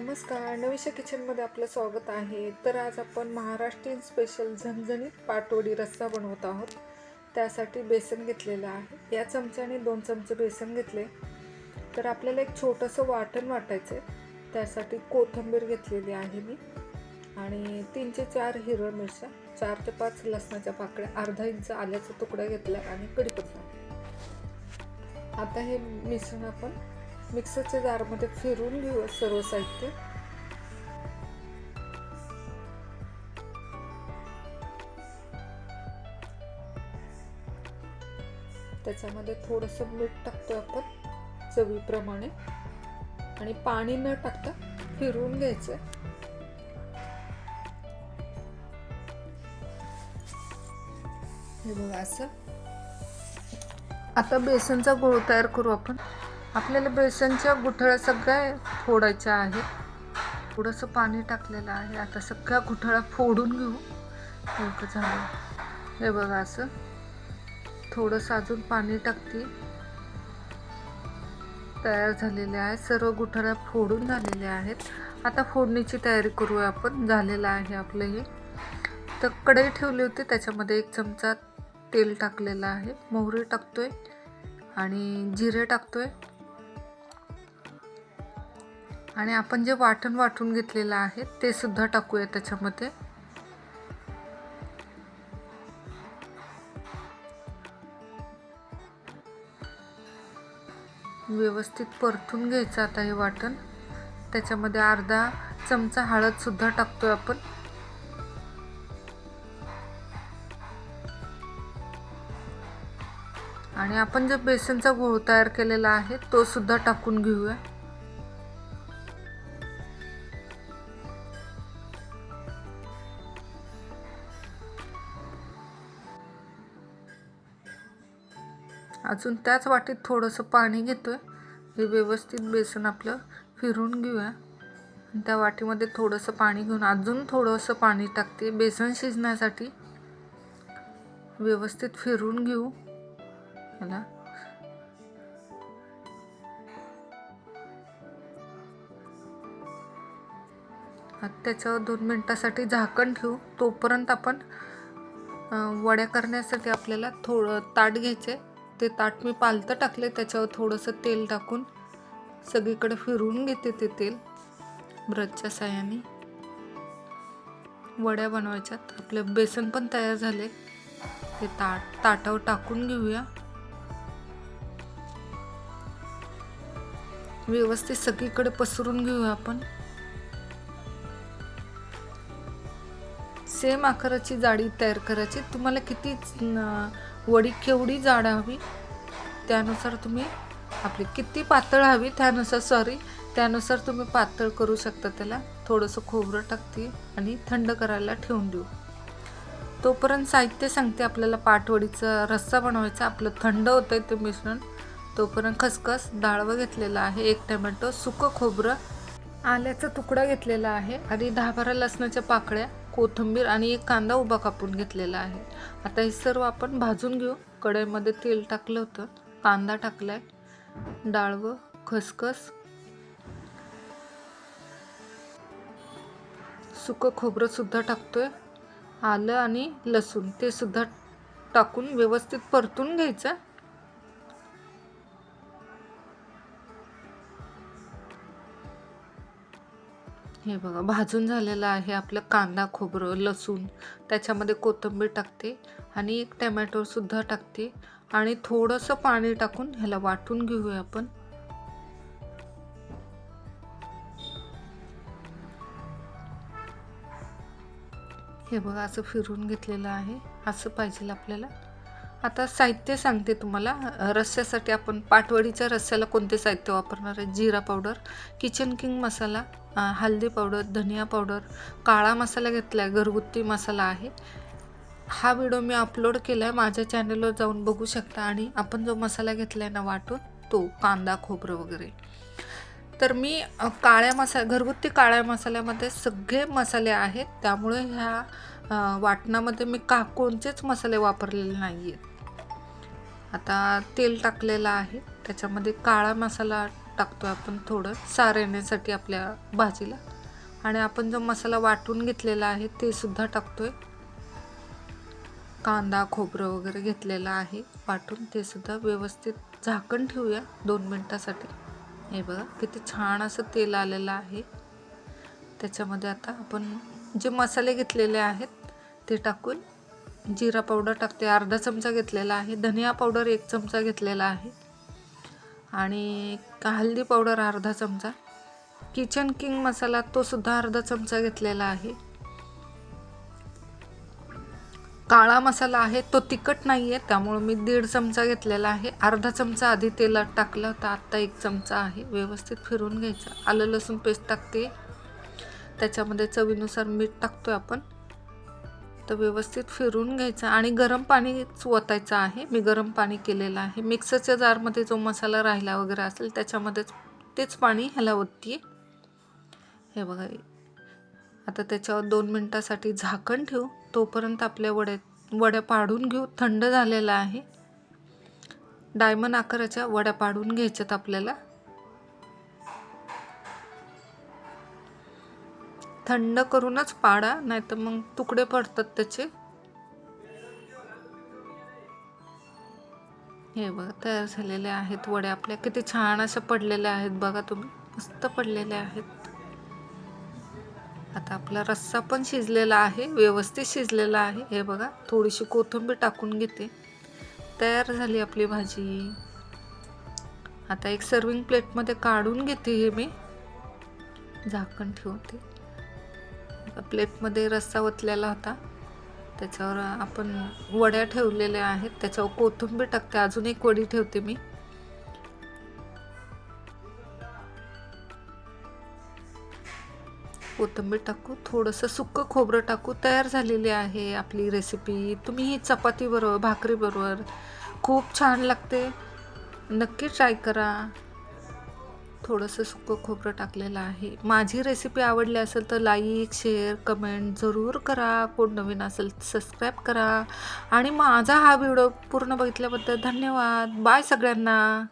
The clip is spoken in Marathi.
नमस्कार. नवीशा किचनमध्ये आपलं स्वागत आहे. तर आज आपण महाराष्ट्रीयन स्पेशल झणझणीत पाटोडी रस्सा बनवत आहोत. त्यासाठी बेसन घेतलेलं आहे. या चमच्याने दोन चमचे बेसन घेतले. तर आपल्याला एक छोटंसं वाटण वाटायचं आहे. त्यासाठी कोथिंबीर घेतलेली आहे मी. आणि तीनचे चार हिरव्या मिरच्या चार ते पाच लसणाच्या पाकळ्या अर्धा इंच आल्याचा तुकडा घेतला आणि कढीपत्ता. आता हे मिश्रण आपण मिक्सरच्या जारमध्ये फिरून घेऊ सर्व साहित्य. त्याच्यामध्ये थोडंसं मीठ टाकतो आपण चवीप्रमाणे. आणि पाणी न टाकता फिरवून घ्यायचं हे बघा असं. आता बेसनचा गोळ तयार करू आपण. आपल्याला बेसनच्या गुठळ्या सगळ्या फोडायच्या आहेत. थोडंसं पाणी टाकलेलं आहे. आता सगळ्या गुठळ्या फोडून घेऊ. एवढं झालं. हे बघा असं. थोडंसं अजून पाणी टाकते. तयार झालेले आहे. सर्व गुठळ्या फोडून झालेल्या आहेत. आता फोडणीची तयारी करूया आपण. झालेलं आहे आपलं हे. तर कढई ठेवली होती. त्याच्यामध्ये एक चमचा तेल टाकलेलं आहे. मोहरी टाकतोय. आणि जिरे टाकतोय. आणि आपण जे वाटण वाटून घेतलेलं आहे ते सुद्धा टाकूया त्याच्यामध्ये. व्यवस्थित परतून घ्यायचं आता हे वाटण. त्याच्यामध्ये अर्धा चमचा हळदसुद्धा टाकतोय आपण. आणि आपण जो बेसनचा गोळ तयार केलेला आहे तो सुद्धा टाकून घेऊया. अजून त्याच वाटीत थोडंसं पाणी घेतो आहे हे व्यवस्थित बेसन आपलं फिरून घेऊया. त्या वाटीमध्ये थोडंसं पाणी घेऊन अजून थोडंसं पाणी टाकते. बेसन शिजण्यासाठी व्यवस्थित फिरून घेऊ. ह्याला त्याच्यावर दोन मिनटासाठी झाकण ठेवू. तोपर्यंत आपण वड्या करण्यासाठी आपल्याला थोडं ताट घ्यायचे ते ताट मी पालतं टाकले त्याच्यावर थोडंसं तेल टाकून सगळीकडे फिरवून घेते ते तेल. ब्रशच्या साह्याने. वड्या बनवायच्यात. आपले बेसन पण तयार झाले. ते ताट ताटावर टाकून घेऊया. व्यवस्थित सगळीकडे पसरून घेऊया आपण. सेम आकाराची जाडी तयार करायची. तुम्हाला किती वडी केवढी जाड हवी? त्यानुसार तुम्ही आपली किती पातळ हवी? त्यानुसार सॉरी त्यानुसार तुम्ही पातळ करू शकता त्याला. थोडंसं खोबरं टाकते आणि थंड करायला ठेवून देऊ. तोपर्यंत साहित्य सांगते आपल्याला पाटवडीचा रस्सा बनवायचा. आपलं थंड होतं आहे ते मिश्रण. तोपर्यंत खसखस डाळवं घेतलेलं आहे एक टमॅटो सुकं खोबरं आल्याचा तुकडा घेतलेला आहे आणि दहा बारा लसणाच्या पाकळ्या. कोथिंबीर आणि एक कांदा उभा कापून घेतलेला आहे. आता हे सर्व आपण भाजून घेऊ. कढईमध्ये तेल टाकलं होतं. कांदा टाकलाय. डाळवं खसखस. सुकं खोबरं सुद्धा टाकतोय. आलं आणि लसूण. ते सुद्धा टाकून व्यवस्थित परतून घ्यायचं. हे बघा भाजून झालेलं आहे आपलं कांदा खोबरं लसूण. त्याच्यामध्ये कोथिंबीर टाकते आणि एक टमॅटोसुद्धा टाकते. आणि थोडंसं पाणी टाकून ह्याला वाटून घेऊया आपण. हे बघा असं फिरून घेतलेलं आहे. असं पाहिजे आपल्याला. आता साहित्य सांगते तुम्हाला. रस्स्यासाठी आपण पाटवडीच्या रस्स्याला कोणते साहित्य वापरणार आहे? जिरा पावडर किचन किंग मसाला हल्दी पावडर धनिया पावडर काळा मसाला घेतला आहे घरगुती मसाला आहे. हा व्हिडिओ मी अपलोड केला आहे माझ्या चॅनलवर जाऊन बघू शकता आणि आपण जो मसाला घेतला आहे ना वाटून तो कांदा खोबरं वगैरे. तर मी काळ्या मसा घरगुती काळ्या मसाल्यामध्ये सगळे मसाले आहेत. त्यामुळे ह्या वाटणामध्ये मी का कोणतेच मसाले वापरलेले नाही आहेत आता तेल टाकलेलं आहे. त्याच्यामध्ये काळा मसाला टाकतो आपण थोडं सार येण्यासाठी आपल्या भाजीला. आणि आपण जो मसाला वाटून घेतलेला आहे ते सुद्धा आहे कांदा खोबरं वगैरे घेतलेलं आहे वाटून. ते सुद्धा व्यवस्थित झाकण ठेवूया दोन मिनटासाठी. हे बघा किती छान असं तेल आलेलं आहे. त्याच्यामध्ये आता आपण जे मसाले घेतलेले आहेत ते टाकून जिरा पावडर टाकते. अर्धा चमचा घेतलेला आहे. धनिया पावडर एक चमचा घेतलेला आहे. आणि हल्दी पावडर अर्धा चमचा. किचन किंग मसाला तो सुद्धा अर्धा चमचा घेतलेला आहे. काळा मसाला आहे. तो तिखट नाही आहे त्यामुळं मी दीड चमचा घेतलेला आहे. अर्धा चमचा आधी तेलात टाकला तर आत्ता एक चमचा आहे. व्यवस्थित फिरून घ्यायचं. आलं लसूण पेस्ट टाकते. त्याच्यामध्ये चवीनुसार मीठ टाकतोय आपण. तर व्यवस्थित फिरून घ्यायचं आणि गरम पाणीच ओतायचं आहे. मी गरम पाणी केलेलं आहे. मिक्सरच्या जारमध्ये जो मसाला राहिला वगैरे असेल त्याच्यामध्येच तेच पाणी ह्याला ओतते हे बघा. आता त्याच्यावर दोन मिनटासाठी झाकण ठेवू. तोपर्यंत आपल्या वड्या वड्या पाडून घेऊ. थंड झालेला आहे. डायमंड आकाराच्या वड्या पाडून घ्यायच्यात आपल्याला. थंड करूनच पाडा नाहीतर मग तुकडे पडतात त्याचे. हे बघा तयार झालेले आहेत वड्या आपल्या. किती छान अशा पडलेल्या आहेत बघा तुम्ही. मस्त पडलेल्या आहेत. आता आपला रस्सा पण शिजलेला आहे व्यवस्थित शिजलेला आहे. हे बघा थोडीशी कोथिंबीर टाकून घेते. तयार झाली आपली भाजी. आता एक सर्विंग प्लेटमध्ये काढून घेते हे मी. झाकण ठेवते. प्लेटमध्ये रस्सा ओतलेला होता. त्याच्यावर आपण वड्या ठेवलेल्या आहेत. त्याच्यावर कोथिंबीर टाकते. अजून एक वडी ठेवते मी. कोथिंबीर टाकू. थोडंसं सुक्कं खोबरं टाकू. तयार झालेली आहे आपली रेसिपी तुम्ही ही चपातीबरोबर भाकरीबरोबर खूप छान लागते. नक्की ट्राय करा. थोडंसं सुकं खोबरं टाकलेलं आहे. माझी रेसिपी आवडली असेल तर लाईक शेअर कमेंट जरूर करा. कोण नवीन असेल सबस्क्राईब करा. आणि माझा हा व्हिडिओ पूर्ण बघितल्याबद्दल धन्यवाद. बाय सगळ्यांना.